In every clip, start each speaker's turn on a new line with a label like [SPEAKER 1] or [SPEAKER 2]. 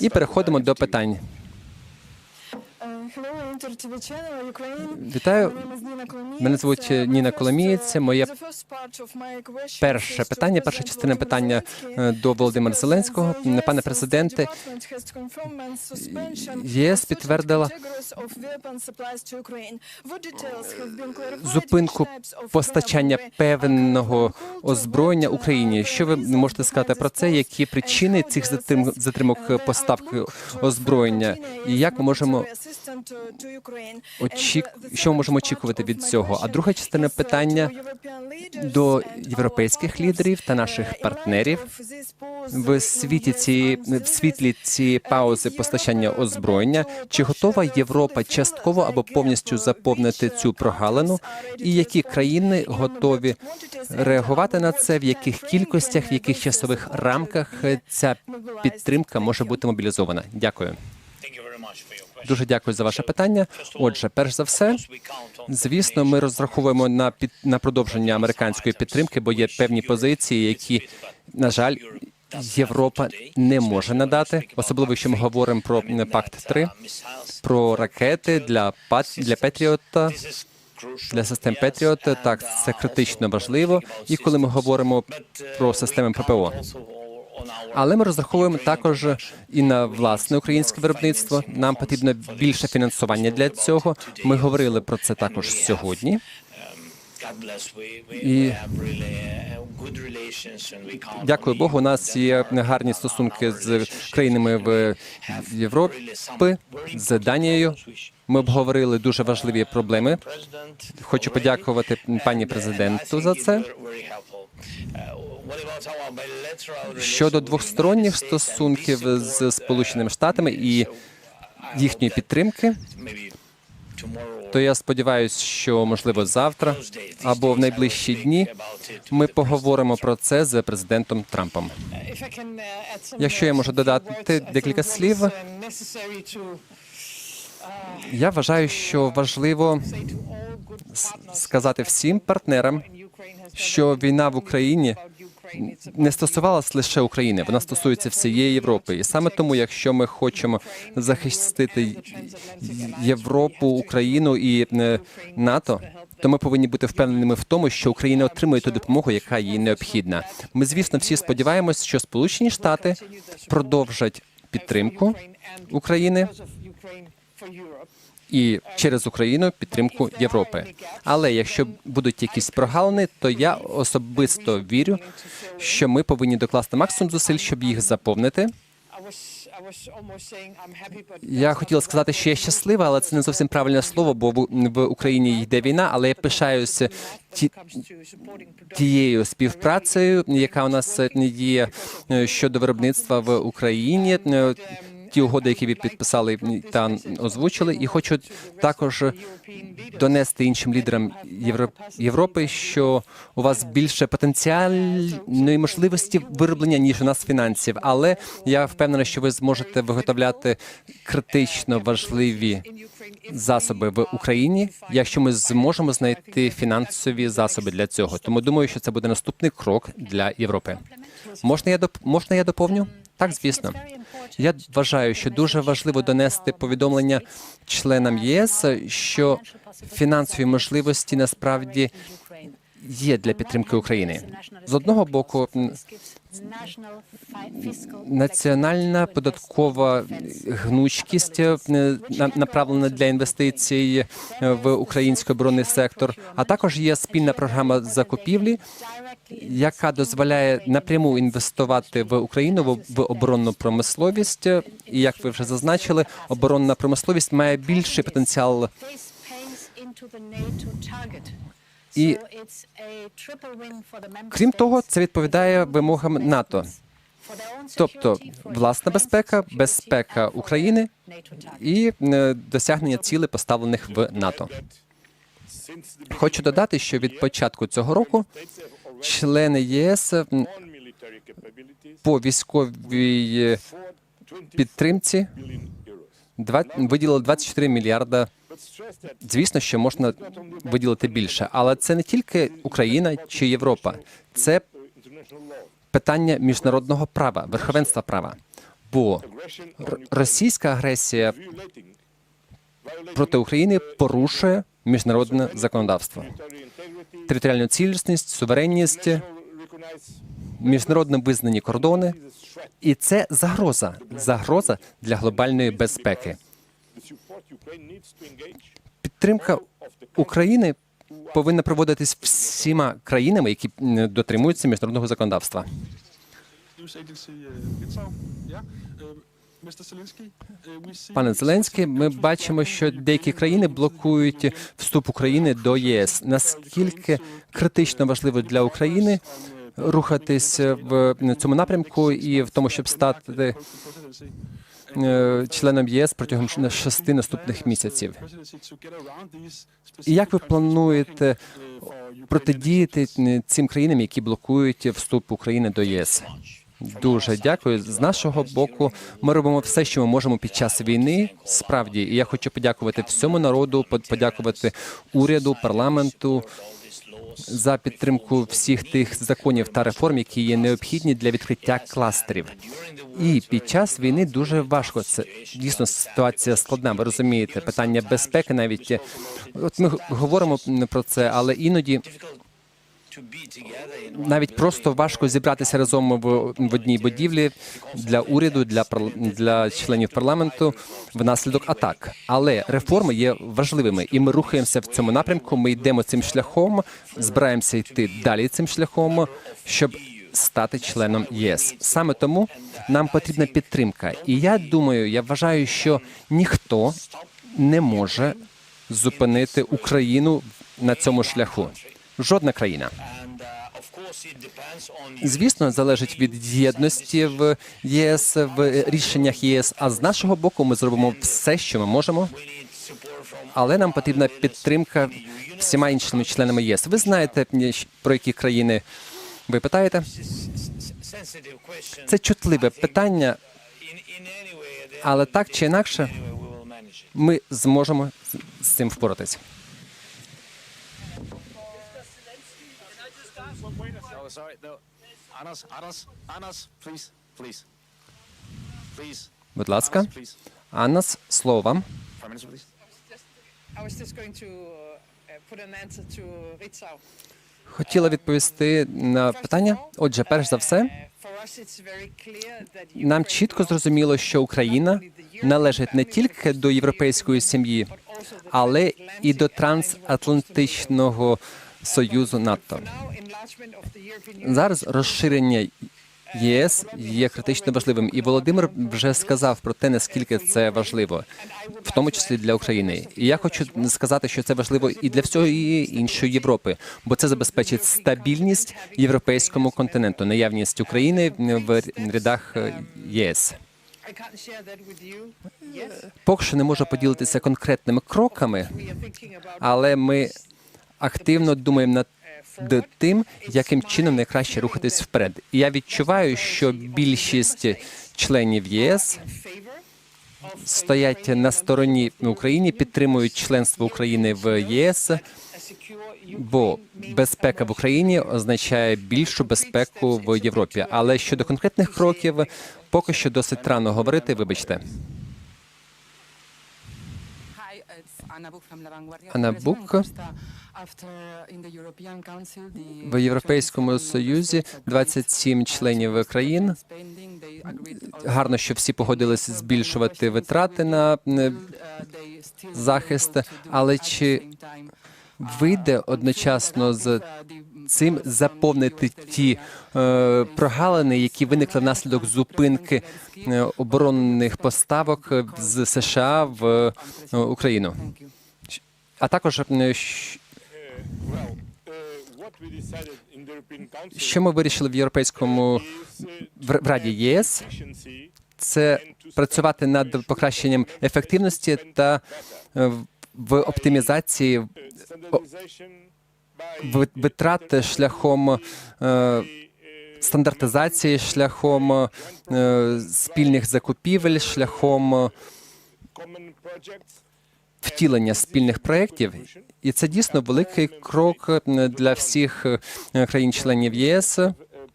[SPEAKER 1] І переходимо до питань.
[SPEAKER 2] Вітаю.
[SPEAKER 1] Мене звуть Ніна Коломієць. Моє перше питання, перша частина питання е, до Володимира Зеленського. Пане президенте, ЄС підтвердила зупинку постачання певного озброєння Україні. Що ви можете сказати про це? Які причини цих затрим- затримок поставки озброєння? І як ми можемо очік... що ми можемо очікувати від цього? А друга частина питання до європейських лідерів та наших партнерів в світі цієї в світлі цієї паузи постачання озброєння. Чи готова Європа частково або повністю заповнити цю прогалину? І які країни готові реагувати на це? В яких кількостях, в яких часових рамках ця підтримка може бути мобілізована? Дякую. Дуже дякую за ваше питання. Отже, перш за все, звісно, ми розраховуємо на під на продовження американської підтримки, бо є певні позиції, які, на жаль, Європа не може надати, особливо якщо ми говоримо про м, пакт 3, про ракети для пат для Петріота. Для систем Петріот так це критично важливо. І коли ми говоримо про системи ППО, але ми розраховуємо також і на власне українське виробництво. Нам потрібно більше фінансування для цього. Ми говорили про це також сьогодні.
[SPEAKER 3] І
[SPEAKER 1] Дякую Богу. У нас є гарні стосунки з країнами в Європі, з Данією. Ми обговорили дуже важливі проблеми. Хочу подякувати пані президенту за це. Щодо двосторонніх стосунків з Сполученими Штатами і їхньої підтримки, то я сподіваюся, що можливо завтра або в найближчі дні ми поговоримо про це з президентом Трампом.
[SPEAKER 2] Якщо я можу додати декілька слів,
[SPEAKER 1] Я вважаю, що важливо сказати всім партнерам, що війна в Україні не стосувалась лише України, вона стосується всієї Європи. І саме тому, якщо ми хочемо захистити Європу, Україну і е, НАТО, то ми повинні бути впевненими в тому, що Україна отримує ту допомогу, яка їй необхідна. Ми, звісно, всі сподіваємось, що Сполучені Штати продовжать підтримку України і через Україну підтримку Європи. Але якщо будуть якісь прогалини, то я особисто вірю, що ми повинні докласти максимум зусиль, щоб їх заповнити. Я хотіла сказати, що я щаслива, але це не зовсім правильне слово, бо в- Україні йде війна. Але я пишаюся ті, тією співпрацею, яка у нас е, є е, щодо виробництва в Україні. Ті угоди, які ви підписали та озвучили, і хочу також донести іншим лідерам Євро- Європи, що у вас більше потенціальної можливості вироблення ніж у нас фінансів. Але я впевнена, що ви зможете виготовляти критично важливі засоби в Україні, якщо ми зможемо знайти фінансові засоби для цього. Тому думаю, що це буде наступний крок для Європи. Можна я доп... можна я доповню? Так, звісно. Я вважаю, що дуже важливо донести повідомлення членам єС, що фінансові можливості насправді є для підтримки України. З одного боку, національна податкова гнучкість е, на- направлена для інвестицій е, в український оборонний сектор, а також є спільна програма закупівлі, яка дозволяє напряму інвестувати в Україну в, в оборонну промисловість. І як ви вже зазначили, оборонна промисловість має більший потенціал
[SPEAKER 4] І
[SPEAKER 1] Крім того, це відповідає вимогам НАТО, тобто власна безпека, безпека України і е, досягнення цілей, поставлених в НАТО. Хочу додати, що від початку цього року члени ЄС по військовій підтримці два- виділили 24 мільярда. Звісно, що можна виділити більше, але це не тільки Україна чи Європа, це питання міжнародного права, верховенства права. бо російська агресія проти України порушує міжнародне законодавство, територіальну цілісність, суверенність, міжнародно визнані кордони, і це загроза, загроза для глобальної безпеки. Підтримка України повинна проводитись всіма країнами, які дотримуються міжнародного законодавства.
[SPEAKER 3] Uh, we see
[SPEAKER 1] Пане Зеленський, ми бачимо, що деякі країни блокують вступ України до ЄС. Наскільки критично важливо для України рухатись в цьому напрямку і в тому, щоб стати е, членом ЄС протягом шести наступних місяців. І як ви плануєте протидіяти цим країнам, які блокують вступ України до ЄС? Дуже дякую. З нашого боку, ми робимо все, що ми можемо під час війни. Справді, і я хочу подякувати всьому народу, под- подякувати уряду, парламенту за підтримку всіх тих законів та реформ, які є необхідні для відкриття кластерів. І під час війни дуже важко. Це дійсно ситуація складна. Ви розумієте, питання безпеки навіть от ми говоримо про це, але іноді навіть просто важко зібратися разом в, в одній будівлі для уряду, для для членів парламенту внаслідок атак. Але реформи є важливими, і ми рухаємося в цьому напрямку. Ми йдемо цим шляхом, збираємося йти далі цим шляхом, щоб стати членом ЄС. Саме тому нам потрібна підтримка. І я думаю, я вважаю, що ніхто не може зупинити Україну на цьому шляху. Жодна країна. Звісно, залежить від єдності в ЄС в рішеннях ЄС. А з нашого боку ми зробимо все, що ми можемо. Але нам потрібна підтримка всіма іншими членами ЄС. Ви знаєте про які країни ви питаєте? Це чутливе питання, але так чи інакше ми зможемо з- цим впоратись.
[SPEAKER 5] Oh, sorry. No. Anas, Anas, Anas, please, please. Please.
[SPEAKER 1] Будь ласка. Аннас, слово вам.
[SPEAKER 2] Uh.
[SPEAKER 1] Хотіла відповісти на питання. Отже, перш за все,
[SPEAKER 2] Uh,
[SPEAKER 1] нам чітко зрозуміло, що Україна належить не тільки до європейської сім'ї, але і до трансатлантичного союзу НАТО. Зараз розширення єС є критично важливим, і Володимир вже сказав про те, наскільки це важливо, в тому числі для України. І я хочу сказати, що це важливо і для всієї іншої Європи, бо це забезпечить стабільність європейському континенту, наявність України в рядах ЄС. Поки що не можу поділитися конкретними кроками, але ми активно думаємо над д- тим, яким чином найкраще рухатись вперед. І я відчуваю, що більшість членів ЄС стоять на стороні України, підтримують членство України в ЄС, бо безпека в Україні означає більшу безпеку в Європі. Але щодо конкретних кроків, поки що досить рано говорити. Вибачте.
[SPEAKER 6] Council, Бук
[SPEAKER 1] В Європейському Союзі
[SPEAKER 6] member states
[SPEAKER 1] 27 членів країн. Гарно, що всі погодилися збільшувати витрати на
[SPEAKER 6] uh,
[SPEAKER 1] захист, але чи вийде одночасно з цим заповнити ті е, прогалини, які виникли внаслідок зупинки е, оборонних поставок з США в е, Україну, а також е, що ми вирішили в європейському в Раді ЄС, це працювати над покращенням ефективності та в оптимізації ви- витрат шляхом е, стандартизації, шляхом е, спільних закупівель, шляхом втілення спільних проєктів. І це дійсно великий крок е, для всіх е, країн-членів ЄС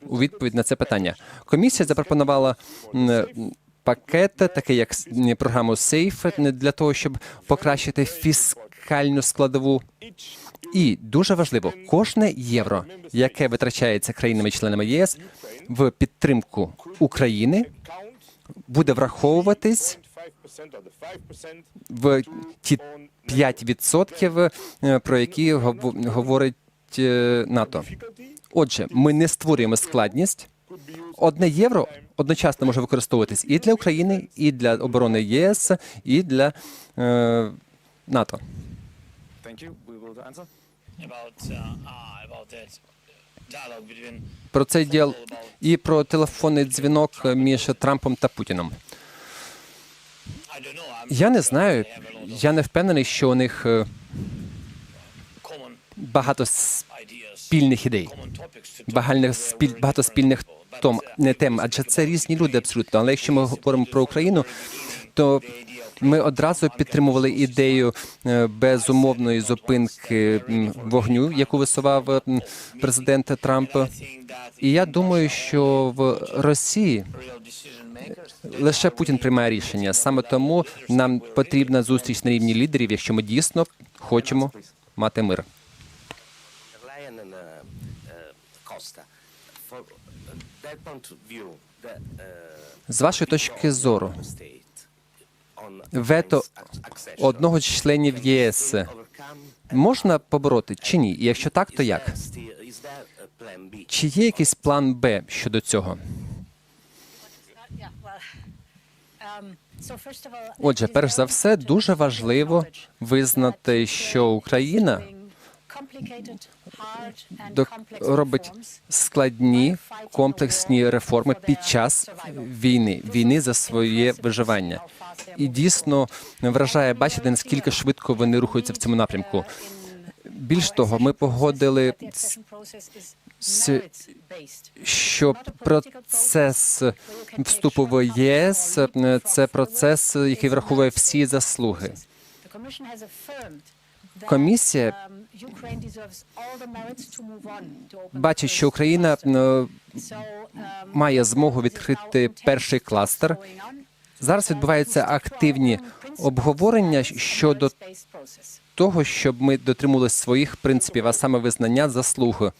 [SPEAKER 1] у відповідь на це питання. Комісія запропонувала пакет, такий як програму SAFE, для того, щоб покращити фіскальну складову. І дуже важливо, кожне євро, яке витрачається країнами-членами єС в підтримку України, буде враховуватись в ті 5%, е, про які гов- говорить е, НАТО. Отже, ми не створюємо складність. Одне євро одночасно може використовуватись і для України, і для оборони ЄС, і для е, НАТО.
[SPEAKER 4] Uh, ah, about that
[SPEAKER 1] Про цей діал і про телефонний дзвінок між Трампом та Путіном. Я не знаю. Я не впевнений, що у них е, багато спільних ідей. багато, спіль, багато спільних том, не тем, адже це різні люди абсолютно. Але якщо ми говоримо про Україну, то ми одразу підтримували ідею е, безумовної зупинки вогню, яку висував президент Трамп. І я думаю, що в Росії
[SPEAKER 4] makers
[SPEAKER 1] лише Путін приймає рішення. Саме тому нам потрібна зустріч на рівні лідерів, якщо ми дійсно хочемо мати мир. З вашої точки зору, вето одного з членів єС можна побороти чи ні? Якщо так, то як? Чи є якийсь план Б щодо цього? Отже, перш за все, дуже важливо визнати, що Україна робить складні комплексні реформи під час війни, війни за своє виживання. І дійсно вражає бачити, наскільки швидко вони рухаються в цьому напрямку. Більш того, ми погодили, с- що процес вступу в ЄС це процес, який враховує всі заслуги. Комісія бачить, що Україна е, має змогу відкрити перший кластер. Зараз відбуваються активні обговорення щодо того, щоб ми дотримувалися своїх принципів, а саме визнання заслуги.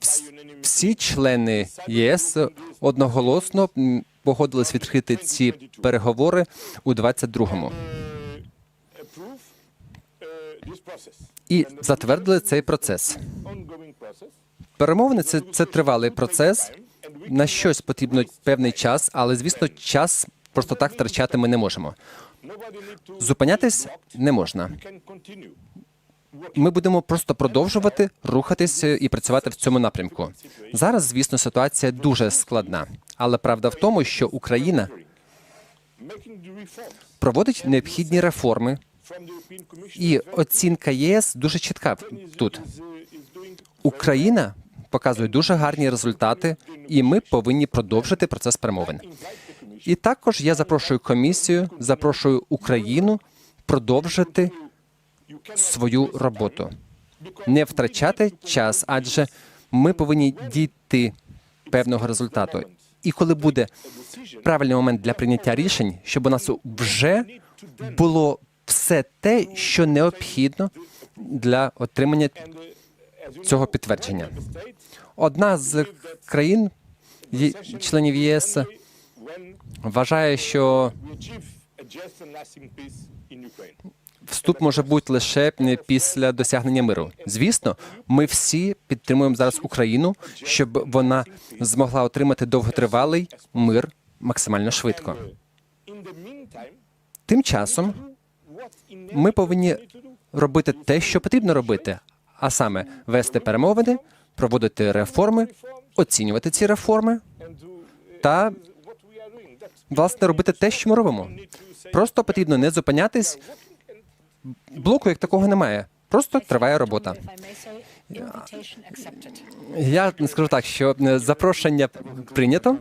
[SPEAKER 1] Вс- Всі члени ЄС одноголосно погодились відкрити ці переговори у 22-му. І затвердили цей процес. Перемовини це, це тривалий процес. На щось потрібно певний час, але звісно, час просто так втрачати ми не можемо. Зупинятись не можна. Ми будемо просто продовжувати рухатися і працювати в цьому напрямку. Зараз, звісно, ситуація дуже складна, але правда в тому, що Україна проводить необхідні реформи, і оцінка ЄС дуже чітка тут. Україна показує дуже гарні результати, і ми повинні продовжити процес перемовин. І також я запрошую комісію, запрошую Україну продовжити свою роботу, не втрачати час, адже ми повинні дійти певного результату. І коли буде правильний момент для прийняття рішень, щоб у нас вже було все те, що необхідно для отримання цього підтвердження. Одна з країн, членів ЄС, вважає, що вступ може бути лише після досягнення миру. Звісно, ми всі підтримуємо зараз Україну, щоб вона змогла отримати довготривалий мир максимально швидко. Тим часом ми повинні робити те, що потрібно робити, а саме вести перемовини, проводити реформи, оцінювати ці реформи та власне робити те, що ми робимо. Просто потрібно не зупинятись. Блоку як такого немає. Просто триває робота. Я скажу так, що е, запрошення прийнято.